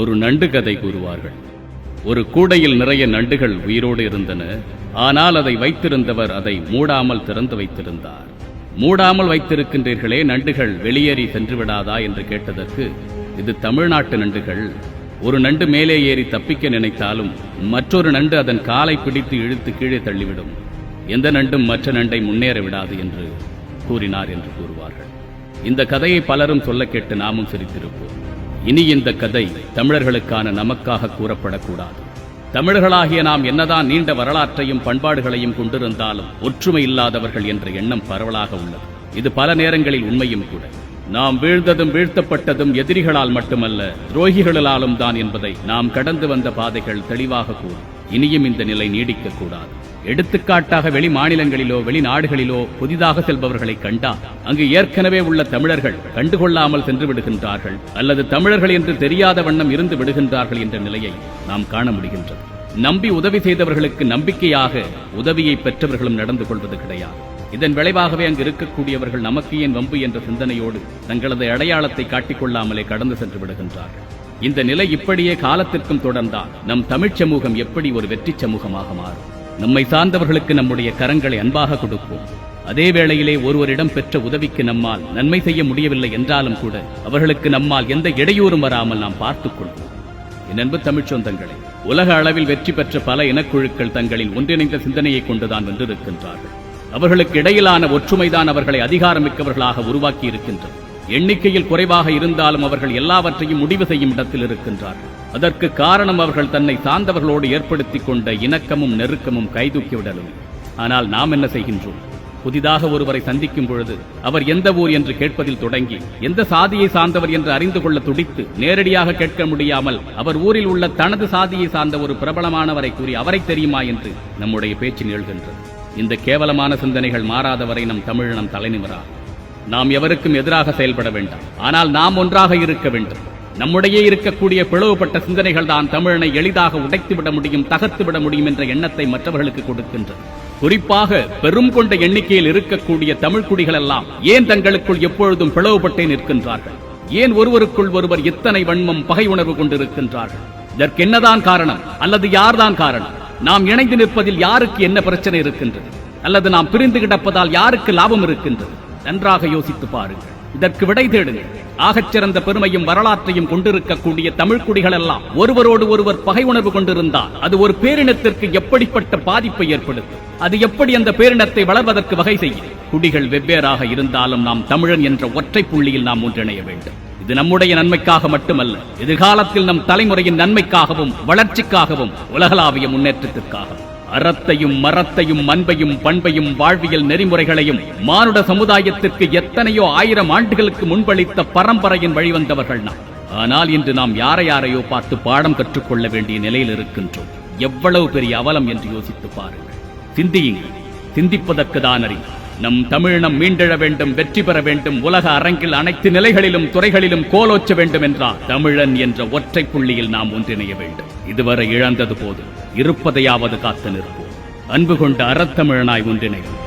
ஒரு நண்டு கதை கூறுவார்கள். ஒரு கூடையில் நிறைய நண்டுகள் உயிரோடு இருந்தன. ஆனால் அதை வைத்திருந்தவர் அதை மூடாமல் திறந்து வைத்திருந்தார். மூடாமல் வைத்திருக்கின்றீர்களே நண்டுகள் வெளியேறி சென்று விடாதா என்று கேட்டதற்கு இது தமிழ்நாட்டு நண்டுகள். ஒரு நண்டு மேலே ஏறி தப்பிக்க நினைத்தாலும் மற்றொரு நண்டு அதன் காலை பிடித்து இழுத்து கீழே தள்ளிவிடும். எந்த நண்டும் மற்ற நண்டை முன்னேற விடாது என்று கூறினார் என்று கூறுவார்கள். இந்த கதையை பலரும் சொல்ல கேட்டு நாமும் சிரித்திருப்போம். இனி இந்த கதை தமிழர்களுக்கான நமக்காக கூறப்படக்கூடாது. தமிழர்களாகிய நாம் என்னதான் நீண்ட வரலாற்றையும் பண்பாடுகளையும் கொண்டிருந்தாலும் ஒற்றுமை இல்லாதவர்கள் என்ற எண்ணம் பரவலாக உள்ளது. இது பல நேரங்களில் உண்மையும் கூட. நாம் வீழ்ந்ததும் வீழ்த்தப்பட்டதும் எதிரிகளால் மட்டுமல்ல துரோகிகளாலும் தான் என்பதை நாம் கடந்து வந்த பாதைகள் தெளிவாக கூறும். இனியும் இந்த நிலை நீடிக்கக்கூடாது. எடுத்துக்காட்டாக வெளி மாநிலங்களிலோ வெளிநாடுகளிலோ புதிதாக செல்பவர்களை கண்டா அங்கு ஏற்கனவே உள்ள தமிழர்கள் கண்டுகொள்ளாமல் சென்று விடுகின்றார்கள் அல்லது தமிழர்கள் என்று தெரியாத வண்ணம் இருந்து விடுகின்றார்கள் என்ற நிலையை நாம் காண முடிகின்றது. நம்பி உதவி செய்தவர்களுக்கு நம்பிக்கையாக உதவியை பெற்றவர்களும் நடந்து கொள்வது கிடையாது. இதன் விளைவாகவே அங்கு இருக்கக்கூடியவர்கள் நமக்கு ஏன் வம்பு என்ற சிந்தனையோடு தங்களது அடையாளத்தை காட்டிக்கொள்ளாமலே கடந்து சென்று விடுகின்றார்கள். இந்த நிலை இப்படியே காலத்திற்கும் தொடர்ந்தால் நம் தமிழ்ச் சமூகம் எப்படி ஒரு வெற்றி சமூகமாக மாறும்? நம்மை சார்ந்தவர்களுக்கு நம்முடைய கரங்களை அன்பாக கொடுப்போம். அதே வேளையிலே ஒருவரிடம் பெற்ற உதவிக்கு நம்மால் நன்மை செய்ய முடியவில்லை என்றாலும் கூட அவர்களுக்கு நம்மால் எந்த இடையூறும் வராமல் நாம் பார்த்துக் கொள்வோம். என் அன்பு தமிழ்ச் உலக அளவில் வெற்றி பெற்ற பல இனக்குழுக்கள் தங்களின் ஒன்றிணைந்த சிந்தனையை கொண்டுதான் வென்றிருக்கின்றார்கள் அவர்களுக்கு இடையிலான ஒற்றுமைதான் அவர்களை அதிகாரமிக்கவர்களாக உருவாக்கி இருக்கின்றது எண்ணிக்கையில் குறைவாக இருந்தாலும் அவர்கள் எல்லாவற்றையும் முடிவு செய்யும் இடத்தில் இருக்கின்றார்கள் அதற்கு காரணம் அவர்கள் தன்னை சார்ந்தவர்களோடு ஏற்படுத்திக் கொண்ட இணக்கமும் நெருக்கமும் கைதூக்கிவிடலும் ஆனால் நாம் என்ன செய்கின்றோம்? புதிதாக ஒருவரை சந்திக்கும் பொழுது அவர் எந்த ஊர் என்று கேட்பதில் தொடங்கி எந்த சாதியை சார்ந்தவர் என்று அறிந்து கொள்ள துடித்து நேரடியாக கேட்க முடியாமல் அவர் ஊரில் உள்ள தனது சாதியை சார்ந்த ஒரு பிரபலமானவரை கூறி அவரை தெரியுமா என்று நம்முடைய பேச்சு நிகழ்கின்றது. இந்த கேவலமான சிந்தனைகள் மாறாதவரை நம் தமிழினம் தலைநிமிரா நாம் எவருக்கும் எதிராக செயல்பட வேண்டாம். ஆனால் நாம் ஒன்றாக இருக்க வேண்டும். நம்முடைய இருக்கக்கூடிய பிளவுபட்ட சிந்தனைகள் தான் தமிழனை எளிதாக உடைத்துவிட முடியும் தகர்த்துவிட முடியும் என்ற எண்ணத்தை மற்றவர்களுக்கு கொடுக்கின்றது குறிப்பாக பெரும் கொண்ட எண்ணிக்கையில் இருக்கக்கூடிய தமிழ் குடிகள் எல்லாம் ஏன் தங்களுக்குள் எப்பொழுதும் பிளவுபட்டே நிற்கின்றார்கள்? ஏன் ஒருவருக்குள் ஒருவர் இத்தனை வன்மம் பகை உணர்வு கொண்டிருக்கின்றார்கள்? இதற்கு என்னதான் காரணம்? அல்லது யார்தான் காரணம்? நாம் இணைந்து நிற்பதில் யாருக்கு என்ன பிரச்சனை இருக்கின்றது? அல்லது நாம் பிரிந்து கிடப்பதால் யாருக்கு லாபம் இருக்கின்றது? நன்றாக யோசித்து பாருங்கள். இதற்கு விடை தேடுங்கள். ஆகச்சிறந்த பெருமையும் வரலாற்றையும் கொண்டிருக்கக்கூடிய தமிழ் குடிகள் எல்லாம் ஒருவரோடு ஒருவர் பகை உணர்வு கொண்டிருந்தால் அது ஒரு பேரினத்திற்கு எப்படிப்பட்ட பாதிப்பை ஏற்படுத்தும்? அது எப்படி அந்த பேரினத்தை வளர்வதற்கு வகை செய்யும்? குடிகள் வெவ்வேறாக இருந்தாலும் நாம் தமிழன் என்ற ஒற்றை புள்ளியில் நாம் ஒன்றிணைய வேண்டும். இது நம்முடைய நன்மைக்காக மட்டுமல்ல எதிர்காலத்தில் நம் தலைமுறையின் நன்மைக்காகவும் வளர்ச்சிக்காகவும் உலகளாவிய முன்னேற்றத்திற்காகவும். அறத்தையும் மரத்தையும் அன்பையும் பண்பையும் வாழ்வியல் நெறிமுறைகளையும் மானுட சமுதாயத்திற்கு எத்தனையோ ஆயிரம் ஆண்டுகளுக்கு முன்பளித்த பரம்பரையின் வழிவந்தவர்கள் நாம். ஆனால் இன்று நாம் யாரை யாரையோ பார்த்து பாடம் கற்றுக்கொள்ள வேண்டிய நிலையில் இருக்கின்றோம். எவ்வளவு பெரிய அவலம் என்று யோசித்து பாருங்கள். சிந்தியுங்கள். சிந்திப்பதற்கு தான் அறிவு நம் தமிழினம் மீண்டெழ வேண்டும் வெற்றி பெற வேண்டும் உலக அரங்கில் அனைத்து நிலைகளிலும் துறைகளிலும் கோலோச்ச வேண்டும் என்றால் தமிழன் என்ற ஒற்றை புள்ளியில் நாம் ஒன்றிணைய வேண்டும். இதுவரை இழந்தது போது இருப்பதையாவது காத்து நிற்போம். அன்பு கொண்ட அறத்தமிழனாய் ஒன்றிணைவோம்.